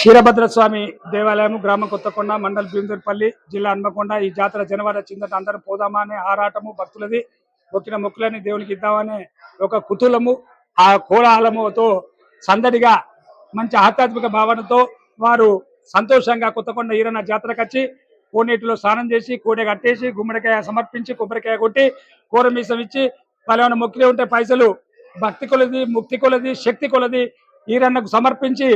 వీరభద్రస్వామి దేవాలయం గ్రామ కొత్తకొండ మండల్ భీమదూర్పల్లి జిల్లా హన్మకొండ. ఈ జాతర జనవరి వచ్చిందట అందరూ పోదామా అనే ఆరాటము భక్తులది. మొక్కిన మొక్కులని దేవునికి ఇద్దామనే ఒక కుతూలము ఆ కోలాహలముతో సందడిగా మంచి ఆధ్యాత్మిక భావనతో వారు సంతోషంగా కొత్తకొండ ఈరన్న జాతరకు వచ్చి కోనేటిలో స్నానం చేసి కోడె కట్టేసి గుమ్మడికాయ సమర్పించి కొబ్బరికాయ కొట్టి కూరమీసం ఇచ్చి పలానా మొక్కితే ఉంటే పైసలు భక్తి కొలది ముక్తి కొలది శక్తి కొలది ఈరన్నకు సమర్పించి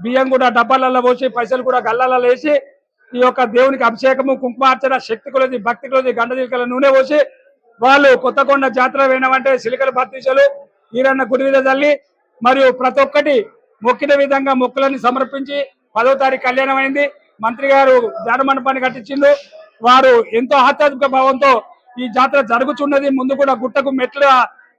బియ్యం కూడా డబ్బాలలో పోసి పైసలు కూడా గల్లాలలో వేసి ఈ యొక్క దేవునికి అభిషేకము కుంకుమార్చన శక్తి కొలది భక్తి కొలది గండదీకల నూనె పోసి వాళ్ళు కొత్తకొండ జాతర వేయనమంటే సిలికల భర్తీసలు ఈరన్న గుడి మీద తల్లి మరియు ప్రతి ఒక్కటి మొక్కిన విధంగా మొక్కులని సమర్పించి పదో తారీఖు కళ్యాణం అయింది మంత్రి గారు ధ్యాన మండపాన్ని కట్టించిండు. వారు ఎంతో ఆధ్యాత్మిక భావంతో ఈ జాతర జరుగుతున్నది ముందు కూడా గుట్టకు మెట్ల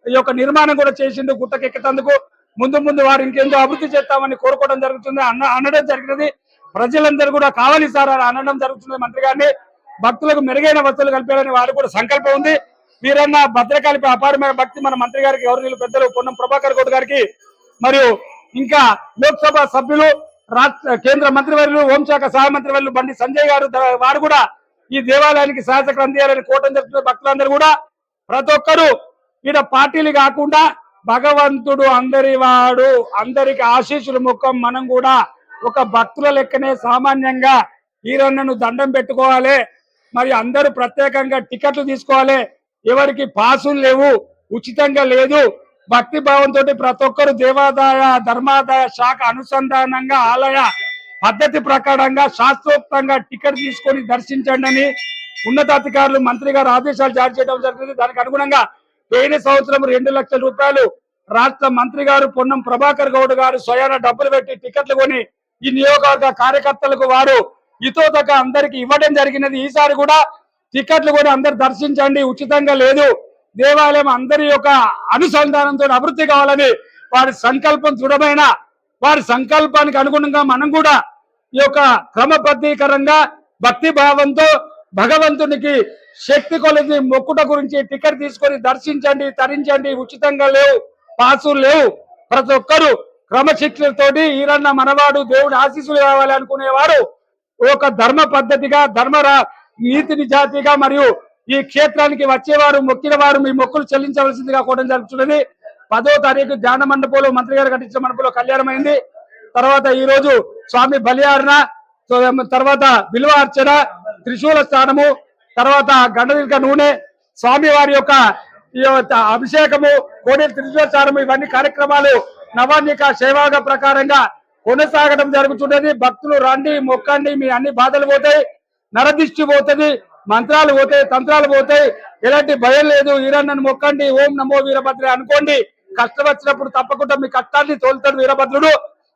ఈ యొక్క నిర్మాణం కూడా చేసిండు గుట్టకెక్కేందుకు ముందు ముందు వారు ఇంకెంతో అభివృద్ధి చేస్తామని కోరుకోవడం జరుగుతుంది. అన్న అనడం జరిగినది. ప్రజలందరూ కూడా కావాలి సార్ అని అనడం జరుగుతుంది మంత్రి గారిని. భక్తులకు మెరుగైన వసతులు కల్పాలని వారు కూడా సంకల్పం ఉంది. వీరన్న భద్రకాళిపై అపారమైన భక్తి మన మంత్రి గారికి గౌరవనీయులు పెద్దలు పొన్నం ప్రభాకర్ గౌడ్ గారికి మరియు ఇంకా లోక్సభ సభ్యులు రాష్ట్ర కేంద్ర మంత్రివర్యులు హోంశాఖ సహాయ మంత్రివర్యులు బండి సంజయ్ గారు వారు కూడా ఈ దేవాలయానికి సహాయకులు అందియాలని కోటం జరుగుతున్న భక్తులందరూ కూడా ప్రతి ఒక్కరూ ఈడ పార్టీలు కాకుండా భగవంతుడు అందరి వాడు అందరికి ఆశీస్సులు ముఖం మనం కూడా ఒక భక్తుల లెక్కనే సామాన్యంగా హీరోన్నను దండం పెట్టుకోవాలి. మరి అందరూ ప్రత్యేకంగా టికెట్లు తీసుకోవాలి. ఎవరికి పాసులు లేవు ఉచితంగా లేదు. భక్తి భావంతో ప్రతి ఒక్కరు దేవాదాయ ధర్మాదాయ శాఖ అనుసంధానంగా ఆలయ పద్ధతి ప్రకారంగా శాస్త్రోక్తంగా టికెట్ తీసుకొని దర్శించండి అని ఉన్నతాధికారులు మంత్రి గారు ఆదేశాలు జారీ చేయడం జరిగింది. దానికి అనుగుణంగా పోయిన సంవత్సరం రెండు లక్షల రూపాయలు రాష్ట్ర మంత్రి గారు పొన్నం ప్రభాకర్ గౌడ్ గారు స్వయాన డబ్బులు పెట్టి టికెట్లు కొని ఈ నియోజకవర్గ కార్యకర్తలకు వారు ఇతోతక అందరికి ఇవ్వడం జరిగినది. ఈసారి కూడా టికెట్లు కూడా అందరు దర్శించండి. ఉచితంగా లేదు. దేవాలయం అందరి యొక్క అనుసంధానంతో అభివృద్ధి కావాలని వారి సంకల్పం దృఢమైన వారి సంకల్పానికి అనుగుణంగా మనం కూడా ఈ యొక్క క్రమబద్ధీకరంగా భక్తి భావంతో భగవంతునికి శక్తి కొలది మొక్కుట గురించి టికెట్ తీసుకొని దర్శించండి తరించండి ఉచితంగా లేవు పాసులు లేవు. ప్రతి ఒక్కరు క్రమశిక్షణతోటి ఈరన్న మనవాడు దేవుడి ఆశీస్సులు కావాలి అనుకునేవారు. ఒక ధర్మ పద్ధతిగా ధర్మ నీతిని నీతి నిజాతిగా మరియు ఈ క్షేత్రానికి వచ్చేవారు మొక్కిన వారు మీ మొక్కులు చెల్లించవలసిందిగా కూడా జరుగుతున్నది. పదో తారీఖు ధ్యాన మండపంలో మంత్రి గారు కట్టించిన మండపంలో కళ్యాణం అయింది తర్వాత ఈ రోజు స్వామి బలియారణ తర్వాత బిల్వ అర్చన త్రిశూల స్థానము తర్వాత గండదీర్ఘ నూనె స్వామి వారి యొక్క ఈ యొక్క అభిషేకము కోడేలు త్రిశూల స్నానము ఇవన్నీ కార్యక్రమాలు నవాన్నిక సేవాగ ప్రకారంగా కొనసాగడం జరుగుతున్నది. భక్తులు రండి మొక్కండి మీ అన్ని బాధలు పోతాయి నరదిష్టి పోతుంది మంత్రాలు పోతాయి తంత్రాలు పోతాయి. ఎలాంటి భయం లేదు ఈరన్నను మొక్కండి ఓం నమో వీరభద్ర అనుకోండి. కష్టం వచ్చినప్పుడు తప్పకుండా మీ కష్టాన్ని తోలుతాడు వీరభద్రుడు.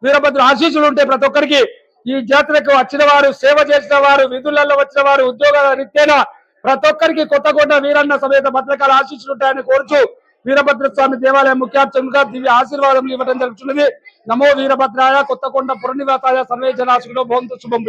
వీరభద్రుడు ఆశీస్సులు ఉంటాయి ప్రతి ఒక్కరికి. ఈ జాతరకు వచ్చిన వారు సేవ చేసిన వారు విధులలో వచ్చిన వారు ఉద్యోగాల రీత్యా ప్రతి ఒక్కరికి కొత్తగొండ వీరన్న సమేత భద్రకాల ఆశించుంటాయని కోరుచు వీరభద్ర స్వామి దేవాలయం ముఖ్యార్చనగా దివ్య ఆశీర్వాదం ఇవ్వడం జరుగుతున్నది. నమో వీరభద్రాయ కొత్తకొండ పురనివాసాయ సర్వే జనాశులో భవంతు శుభం